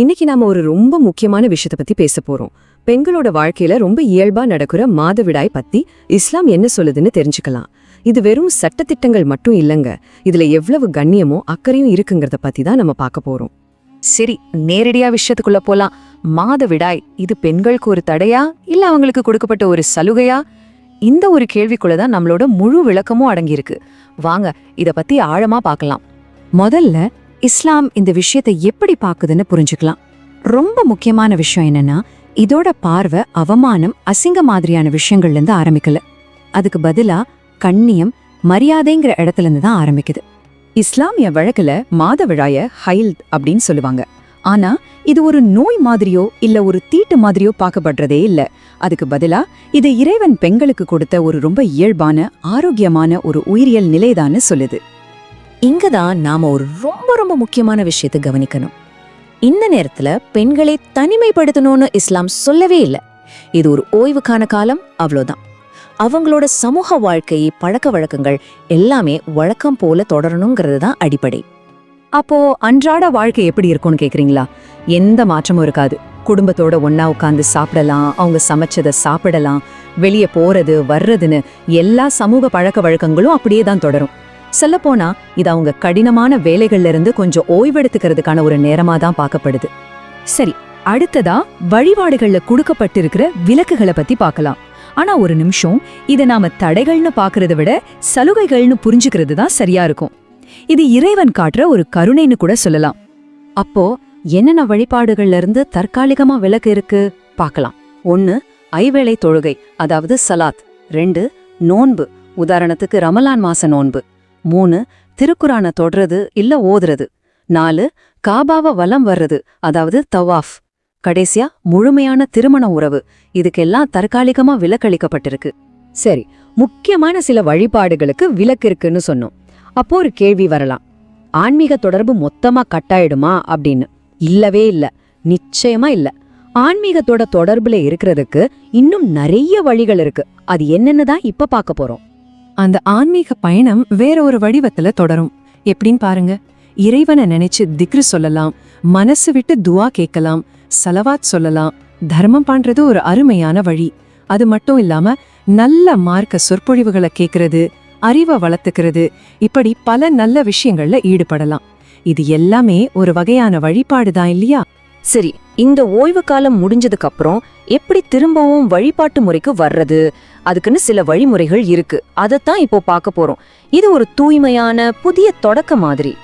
இன்னைக்கு நாம ஒரு ரொம்ப முக்கியமான விஷயத்தை பத்தி பேச போறோம். பெண்களோட வாழ்க்கையில ரொம்ப இயல்பா நடக்கிற மாதவிடாய் பத்தி இஸ்லாம் என்ன சொல்லுதுன்னு தெரிஞ்சுக்கலாம். இது வெறும் சட்டத்திட்டங்கள் மட்டும் இல்லங்க. இதுல எவ்வளவு கண்ணியமோ அக்கறையும் இருக்குங்கிறத பத்தி தான் நம்ம பார்க்க போறோம். சரி நேரடியா விஷயத்துக்குள்ள போலாம். மாதவிடாய் இது பெண்களுக்கு ஒரு தடையா? இல்ல அவங்களுக்கு கொடுக்கப்பட்ட ஒரு சலுகையா? இந்த ஒரு கேள்விக்குள்ள தான் நம்மளோட முழு விளக்கமும் அடங்கியிருக்கு. வாங்க இத பத்தி ஆழமா பார்க்கலாம். முதல்ல இஸ்லாம் இந்த விஷயத்தை எப்படி பாக்குதுன்னு புரிஞ்சுக்கலாம். ரொம்ப முக்கியமான விஷயம் என்னன்னா இதோட பார்வை அவமானம் அசிங்க மாதிரியான விஷயங்கள்ல இருந்து ஆரம்பிக்கல. அதுக்கு பதிலா கண்ணியம் மரியாதைங்கிற இடத்துல இருந்து தான் ஆரம்பிக்குது. இஸ்லாமிய வழக்குல மாதவிழாய ஹைல் அப்படின்னு சொல்லுவாங்க. ஆனா இது ஒரு நோய் மாதிரியோ இல்ல ஒரு தீட்டு மாதிரியோ பார்க்கப்படுறதே இல்ல. அதுக்கு பதிலா இது இறைவன் பெண்களுக்கு கொடுத்த ஒரு ரொம்ப இயல்பான ஆரோக்கியமான ஒரு உயிரியல் நிலைதான்னு சொல்லுது. இங்கதான் நாம ஒரு ரொம்ப ரொம்ப முக்கியமான விஷயத்தை கவனிக்கணும். இந்த நேரத்துல பெண்களை தனிமைப்படுத்தணும்னு இஸ்லாம் சொல்லவே இல்ல. இது ஒரு ஓய்வுக்கான காலம் அவ்வளோதான் அவங்களோட சமூக வாழ்க்கை பழக்க வழக்கங்கள் எல்லாமே வழக்கம் போல தொடரணுங்கிறது தான் அடிப்படை. அப்போ அன்றாட வாழ்க்கை எப்படி இருக்கும்னு கேக்குறீங்களா? எந்த மாற்றமும் இருக்காது. குடும்பத்தோட ஒன்னா உட்காந்து சாப்பிடலாம் அவங்க சமைச்சதை சாப்பிடலாம் வெளியே போறது வர்றதுன்னு எல்லா சமூக பழக்க வழக்கங்களும் அப்படியே தான் தொடரும். சொல்லப்போனா இது அவங்க கடினமான வேலைகள்ல இருந்து கொஞ்சம் ஓய்வெடுத்துக்கிறதுக்கான ஒரு நேரமா தான் பார்க்கப்படுது. சரி அடுத்ததா வழிபாடுகள்ல கொடுக்கப்பட்டிருக்கிற விலக்குகளை பத்தி பார்க்கலாம். ஆனா ஒரு நிமிஷம் இதை நாம தடைகள்னு பாக்குறத விட சலுகைகள்னு புரிஞ்சுக்கிறது தான் சரியா இருக்கும். இது இறைவன் காட்டுற ஒரு கருணைன்னு கூட சொல்லலாம். அப்போ என்னென்ன வழிபாடுகள்ல இருந்து தற்காலிகமா விலக்கு இருக்கு பார்க்கலாம். ஒன்னு ஐவேளை தொழுகை அதாவது சலாத். ரெண்டு நோன்பு. உதாரணத்துக்கு ரமலான் மாச நோன்பு. மூணு திருக்குறானை தொடுறது இல்ல ஓதுறது. நாலு காபாவ வலம் வர்றது அதாவது தவாஃப். கடைசியா முழுமையான திருமண உறவு. இதுக்கெல்லாம் தற்காலிகமா விலக்களிக்கப்பட்டிருக்கு. சரி முக்கியமான சில வழிபாடுகளுக்கு விலக்கு இருக்குன்னு சொன்னோம். அப்போ ஒரு கேள்வி வரலாம். ஆன்மீக தொடர்பு மொத்தமா கட்டாயிடுமா அப்படின்னு. இல்லவே இல்ல. நிச்சயமா இல்ல. ஆன்மீகத்தோட தொடர்புல இருக்கிறதுக்கு இன்னும் நிறைய வழிகள் இருக்கு. அது என்னன்னு தான் இப்ப பார்க்க போறோம். அந்த ஆன்மீக பயணம் வேற ஒரு வடிவத்துல தொடரும். எப்படின்னு பாருங்க. இறைவனை நினைச்சு திக்ரு சொல்லலாம் மனசு விட்டு துவா கேட்கலாம் சலவாத் சொல்லலாம். தர்மம் பண்றது ஒரு அருமையான வழி. அது மட்டும் இல்லாம நல்ல மார்க்க சொற்பொழிவுகளை கேட்கறது அறிவை வளர்த்துக்கிறது இப்படி பல நல்ல விஷயங்கள்ல ஈடுபடலாம். இது எல்லாமே ஒரு வகையான வழிபாடு தான் இல்லையா? சரி இந்த ஓய்வு காலம் முடிஞ்சதுக்கு அப்புறம் எப்படி திரும்பவும் வழிபாட்டு முறைக்கு வர்றது? அதுக்குன்னு சில வழிமுறைகள் இருக்கு. அதைத்தான் இப்போ பார்க்க போறோம். இது ஒரு தூய்மையான புதிய தொடக்க மாதிரி.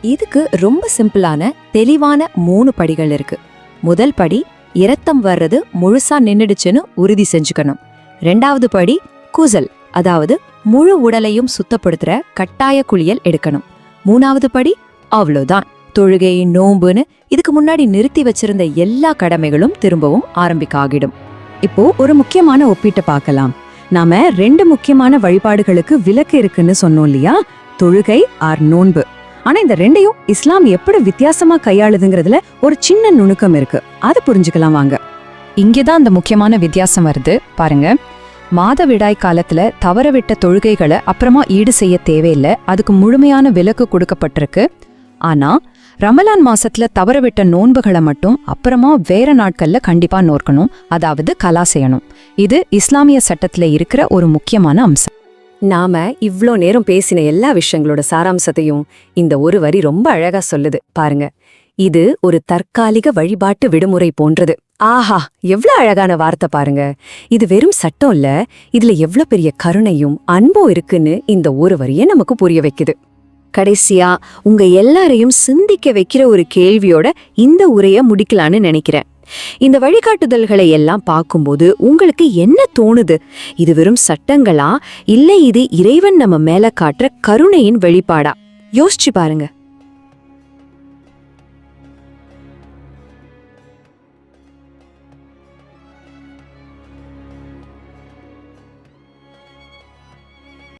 இதுக்கு ரொம்ப சிம்பிளான தெளிவான மூணு படிகள் இருக்கு. முதல் படி இரத்தம் வர்றது முழுசா நின்னுடுச்சுன்னு உறுதி செஞ்சுக்கணும். ரெண்டாவது படி குசல் அதாவது முழு உடலையும் சுத்தப்படுத்துற கட்டாய குளியல் எடுக்கணும். மூணாவது படி அவ்வளோதான். தொழுகை நோம்புன்னு இதுக்கு முன்னாடி நிறுத்தி வச்சிருந்த எல்லா கடமைகளும் திரும்பவும் ஆரம்பிக்க ஆகிடும் இப்போ ஒரு முக்கியமான ஒப்பீட்டை பார்க்கலாம். நாம ரெண்டு முக்கியமான வழிபாடுகளுக்கு விலக்கு இருக்குன்னு சொன்னோம் இல்லையா? தொழுகை ஆர் நோன்பு. ஆனா இந்த ரெண்டையும் இஸ்லாம் எப்படி வித்தியாசமா கையாளுதுங்கிறதுல ஒரு சின்ன நுணுக்கம் இருக்கு. அதை புரிஞ்சுக்கலாம் வாங்க. இங்கேதான் அந்த முக்கியமான வித்தியாசம் வருது. பாருங்க. மாதவிடாய் காலத்துல தவறவிட்ட தொழுகைகளை அப்புறமா ஈடு செய்ய தேவையில்லை. அதுக்கு முழுமையான விலக்கு கொடுக்கப்பட்டிருக்கு. ஆனா ரமலான் மாசத்துல தவறவிட்ட நோன்புகளை மட்டும் அப்புறமா வேற நாட்கள்ல கண்டிப்பா நோக்கணும் அதாவது கலா செய்யணும். இது இஸ்லாமிய சட்டத்துல இருக்கிற ஒரு முக்கியமான அம்சம். நாம இவ்ளோ நேரம் பேசின எல்லா விஷயங்களோட சாராம்சத்தையும் இந்த ஒரு வரி ரொம்ப அழகா சொல்லுது. பாருங்க. இது ஒரு தற்காலிக வழிபாட்டு விடுமுறை போன்றது. ஆஹா எவ்ளோ அழகான வார்த்தை பாருங்க. இது வெறும் சட்டம் இல்ல இதுல எவ்ளோ பெரிய கருணையும் அன்பும் இருக்குன்னு இந்த ஒரு வரியை நமக்கு புரிய வைக்குது. கடைசியா உங்க எல்லாரையும் சிந்திக்க வைக்கிற ஒரு கேள்வியோட இந்த உரையை முடிக்கலான்னு நினைக்கிறேன். இந்த வழிகாட்டுதல்களை எல்லாம் பார்க்கும்போது உங்களுக்கு என்ன தோணுது? இது வெறும் சட்டங்களா? இல்லை இது இறைவன் நம்ம மேல காட்டுற கருணையின் வெளிப்பாடா? யோசிச்சு பாருங்க.